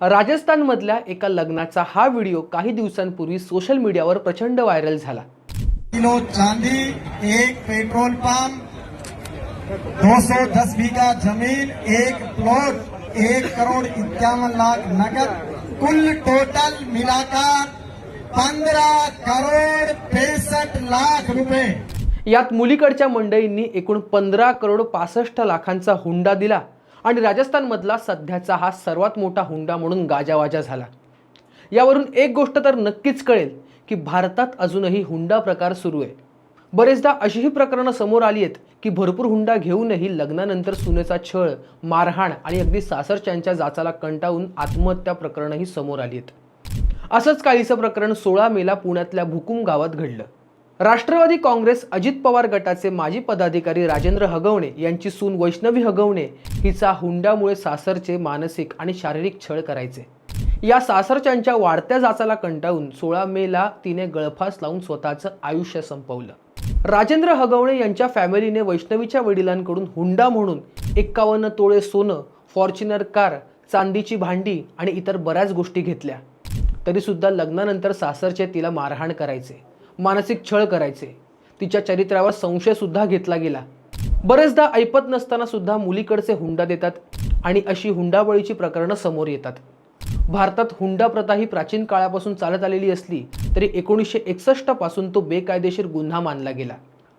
राजस्थानमधल्या एका लग्नाचा हा व्हिडिओ काही दिवसांपूर्वी सोशल मीडियावर प्रचंड व्हायरल झाला. किलो चांदी एक पेट्रोल पंप 210 बीघा जमीन एक प्लॉट एक करोड़ इक्यावन लाख नगद कुल टोटल मिलाकर पंद्रह करोड़ पैंसठ लाख रुपए यात मुलीकडच्या मंडळींनी एकूण पंधरा करोड पासष्ट लाखांचा हुंडा दिला. आणि राजस्थानमधला सध्याचा हा सर्वात मोठा हुंडा म्हणून गाजावाजा झाला. यावरून एक गोष्ट तर नक्कीच कळेल की भारतात अजूनही हुंडा प्रकार सुरू आहे. बरेचदा अशीही प्रकरणं समोर आली आहेत की भरपूर हुंडा घेऊनही लग्नानंतर सुनेचा छळ मारहाण आणि अगदी सासरच्यांच्या जाचाला कंटाळून आत्महत्या प्रकरणंही समोर आली आहेत. असंच काहीचं प्रकरण सोळा मेला पुण्यातल्या भुकुम गावात घडलं. राष्ट्रवादी काँग्रेस अजित पवार गटाचे माजी पदाधिकारी राजेंद्र हगवणे यांची सून वैष्णवी हगवणे हिचा हुंड्यामुळे सासरचे मानसिक आणि शारीरिक छळ करायचे. या सासरच्यांच्या वाढत्या जाचाला कंटाळून सोळा मेला तिने गळफास लावून स्वतःचं आयुष्य संपवलं. राजेंद्र हगवणे यांच्या फॅमिलीने वैष्णवीच्या वडिलांकडून हुंडा म्हणून एक्कावन्न तोळे सोनं फॉर्च्युनर कार चांदीची भांडी आणि इतर बऱ्याच गोष्टी घेतल्या. तरीसुद्धा लग्नानंतर सासरचे तिला मारहाण करायचे. मानसिक छळ करायचे. तिच्या चरित्रावर संशयसुद्धा घेतला गेला. बरेचदा ऐपत नसताना सुद्धा मुलीकडचे हुंडा देतात आणि अशी हुंडाबळीची प्रकरणं समोर येतात. भारतात हुंडा प्रथा ही प्राचीन काळापासून चालत आलेली असली तरी एकोणीसशे एकसष्टपासून तो बेकायदेशीर गुन्हा मानला गेला.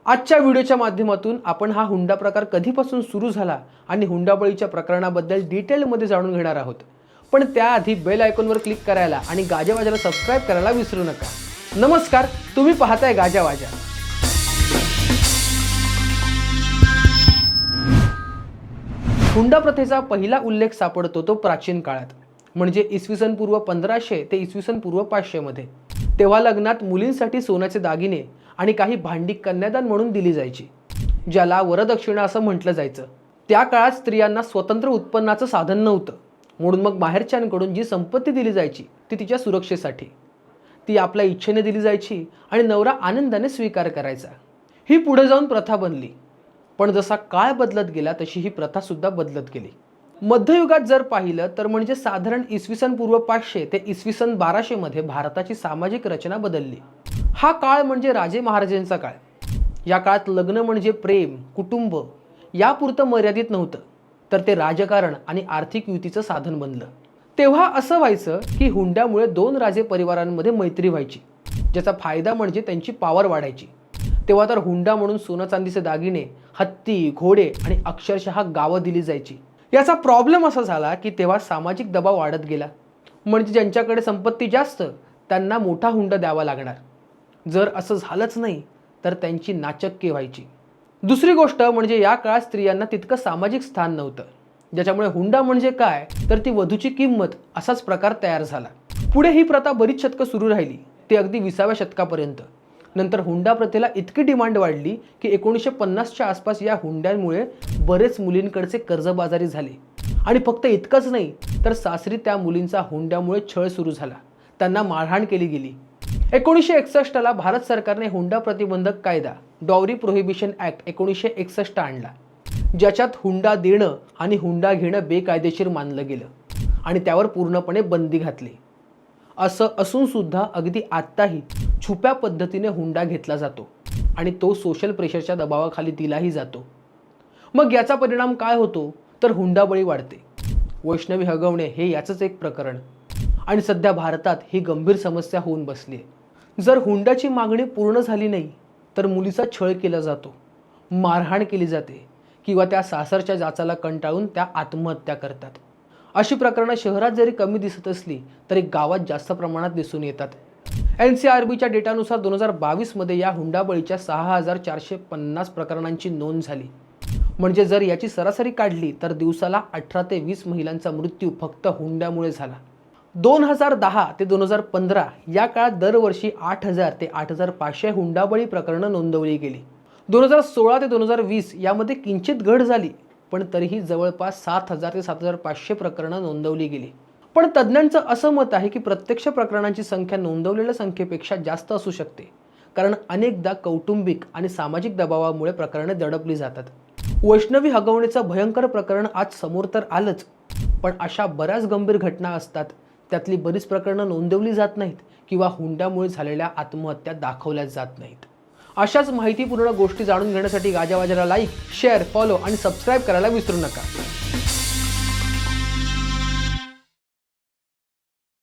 आजच्या व्हिडिओच्या माध्यमातून आपण हा हुंडा प्रकार कधीपासून सुरू झाला आणि हुंडाबळीच्या प्रकरणाबद्दल डिटेलमध्ये जाणून घेणार आहोत. पण त्याआधी बेल आयकॉनवर क्लिक करायला आणि गाजेबाजाला सबस्क्राईब करायला विसरू नका. नमस्कार तुम्ही पाहताय गाजा वाजा. हुंडा प्रथेचा पहिला उल्लेख सापडतो तो प्राचीन काळात म्हणजे इसवी सन पूर्व पंधराशे ते इसवी सन पूर्व पाचशेमध्ये तेव्हा लग्नात मुलींसाठी सोन्याचे दागिने आणि काही भांडी कन्यादान म्हणून दिली जायची ज्याला वरदक्षिणा असं म्हटलं जायचं. त्या काळात स्त्रियांना स्वतंत्र उत्पन्नाचं साधन नव्हतं म्हणून मग माहेरच्यांकडून जी संपत्ती दिली जायची ती तिच्या सुरक्षेसाठी. ती आपल्या इच्छेने दिली जायची आणि नवरा आनंदाने स्वीकार करायचा. ही पुढे जाऊन प्रथा बनली. पण जसा काळ बदलत गेला तशी ही प्रथासुद्धा बदलत गेली. मध्ययुगात जर पाहिलं तर म्हणजे साधारण इसवी सन पूर्व पाचशे ते इसवी सन बाराशेमध्ये भारताची सामाजिक रचना बदलली. हा काळ म्हणजे राजे महाराजांचा काळ. या काळात लग्न म्हणजे प्रेम कुटुंब यापुरतं मर्यादित नव्हतं. तर ते राजकारण आणि आर्थिक युतीचं साधन बनलं. तेव्हा असं व्हायचं की हुंड्यामुळे दोन राजे परिवारांमध्ये मैत्री व्हायची ज्याचा फायदा म्हणजे त्यांची पावर वाढायची. तेव्हा तर हुंडा म्हणून सोनं चांदीचे दागिने हत्ती घोडे आणि अक्षरशः गावं दिली जायची. याचा प्रॉब्लेम असा झाला की तेव्हा सामाजिक दबाव वाढत गेला. म्हणजे ज्यांच्याकडे संपत्ती जास्त त्यांना मोठा हुंडा द्यावा लागणार. जर असं झालंच नाही तर त्यांची नाचक्की व्हायची. दुसरी गोष्ट म्हणजे या काळात स्त्रियांना तितकं सामाजिक स्थान नव्हतं. ज्याच्यामुळे हुंडा म्हणजे काय तर ती वधूची किंमत असाच प्रकार तयार झाला. पुढे ही प्रथा बरीच शतकं सुरू राहिली ते अगदी विसाव्या शतकापर्यंत. नंतर हुंडा प्रथेला इतकी डिमांड वाढली की एकोणीसशे पन्नासच्या आसपास या हुंड्यांमुळे बरेच मुलींकडचे कर्जबाजारी झाले. आणि फक्त इतकंच नाही तर सासरी त्या मुलींचा हुंड्यामुळे छळ सुरू झाला. त्यांना मारहाण केली गेली. एकोणीसशे एकसष्टला भारत सरकारने हुंडा प्रतिबंधक कायदा डॉवरी प्रोहिबिशन ॲक्ट एकोणीसशे एकसष्ट आणला. ज्याच्यात हुंडा देणं आणि हुंडा घेणं बेकायदेशीर मानलं गेलं आणि त्यावर पूर्णपणे बंदी घातली. असं असूनसुद्धा अगदी आत्ताही छुप्या पद्धतीने हुंडा घेतला जातो आणि तो सोशल प्रेशरच्या दबावाखाली दिलाही जातो. मग याचा परिणाम काय होतो? तर हुंडाबळी वाढते. वैष्णवी हगवणे हे याचंच एक प्रकरण. आणि सध्या भारतात ही गंभीर समस्या होऊन बसली आहे. जर हुंडाची मागणी पूर्ण झाली नाही तर मुलीचा छळ केला जातो. मारहाण केली जाते. किंवा त्या सासरच्या जाचाला कंटाळून त्या आत्महत्या करतात. अशी प्रकरणं शहरात जरी कमी दिसत असली तरी गावात जास्त प्रमाणात दिसून येतात. एन सी आर बीच्या डेटानुसार दोन हजार बावीसमध्ये या हुंडाबळीच्या सहा हजार चारशे पन्नास प्रकरणांची नोंद झाली. म्हणजे जर याची सरासरी काढली तर दिवसाला अठरा ते वीस महिलांचा मृत्यू फक्त हुंड्यामुळे झाला. दोन हजार दहा ते दोन हजार पंधरा या काळात दरवर्षी आठ हजार ते आठ हजार पाचशे हुंडाबळी प्रकरणं नोंदवली गेली. दोन हजार सोळा ते दोन हजार वीस यामध्ये किंचित घट झाली पण तरीही जवळपास सात हजार ते सात हजार पाचशे प्रकरणं नोंदवली गेली. पण तज्ज्ञांचं असं मत आहे की प्रत्यक्ष प्रकरणांची संख्या नोंदवलेल्या संख्येपेक्षा जास्त असू शकते कारण अनेकदा कौटुंबिक आणि सामाजिक दबावामुळे प्रकरणे दडपली जातात. वैष्णवी हगवणीचं भयंकर प्रकरण आज समोर तर आलंच पण अशा बऱ्याच गंभीर घटना असतात त्यातली बरीच प्रकरणं नोंदवली जात नाहीत किंवा हुंड्यामुळे झालेल्या आत्महत्या दाखवल्या जात नाहीत. अशाच माहितीपूर्ण गोष्टी जाणून घेण्यासाठी गाजावाजाला लाईक शेअर फॉलो आणि सबस्क्राईब करायला विसरू नका.